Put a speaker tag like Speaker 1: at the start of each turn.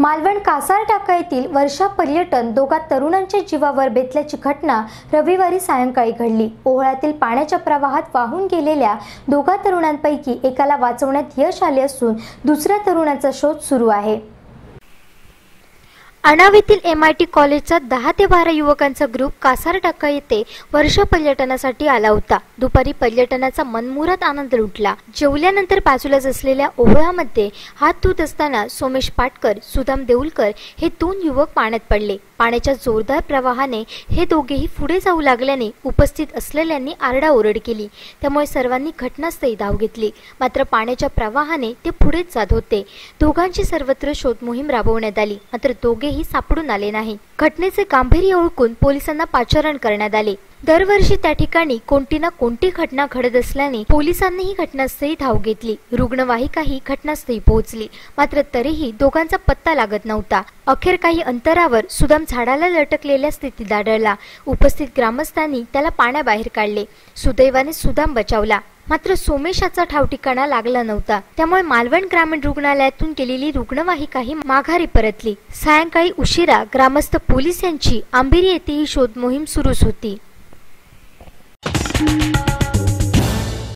Speaker 1: मालवण कासार टाका येथील वर्षा पर्यटन दोघा तरुणांच्या जीवावर बेतल्याची घटना रविवारी सायंकाळी घडली. ओहळ्यातील पाण्याच्या प्रवाहात वाहून गेलेल्या दोघा तरुणांपैकी एकाला वाचवण्यात यश आले असून दुसऱ्या तरुणाचा शोध सुरू आहे. अणावेतील एम आय टी कॉलेजचा दहा ते बारा युवकांचा ग्रुप कासार टाका येथे वर्ष पर्यटनासाठी आला होता. दुपारी पर्यटनाचा मनमुरात आनंद लुटला. जेवल्यानंतर बाजूलाच असलेल्या ओहळामध्ये हात धुत असताना सोमेश पाटकर सुदाम देऊलकर हे दोन युवक पाण्यात पडले. पाण्याच्या जोरदार प्रवाहाने हे दोघेही पुढे जाऊ लागल्याने उपस्थित असलेल्यांनी आरडाओरड केली. त्यामुळे सर्वांनी घटनास्थळी धाव घेतली. मात्र पाण्याच्या प्रवाहाने ते पुढेच जात होते. दोघांची सर्वत्र शोधमोहीम राबवण्यात आली. मात्र दोघे दोघेही सापडून आले नाही. घटनेचे गांभीर्य ओळखून पोलिसांना पाचारण करण्यात आले. दरवर्षी त्या ठिकाणी कोणती ना कोणती घटना घडत असल्याने पोलिसांनीही घटनास्थळी धाव घेतली. रुग्णवाहिकाही घटनास्थळी पोहोचली. मात्र तरीही दोघांचा पत्ता लागत नव्हता. अखेर काही अंतरावर सुदाम झाडाला लटकलेल्या स्थितीत आढळला उपस्थित ग्रामस्थांनी त्याला पाण्याबाहेर काढले. सुदैवाने सुदाम बचावला. मात्र सोमेशाचा ठाव ठिकाणा लागला नव्हता. त्यामुळे मालवण ग्रामीण रुग्णालयातून केलेली रुग्णवाहिकाही माघारी परतली. सायंकाळी उशिरा ग्रामस्थ पोलीस यांची आंबेरी येथे ही शोध मोहीम सुरूच होती.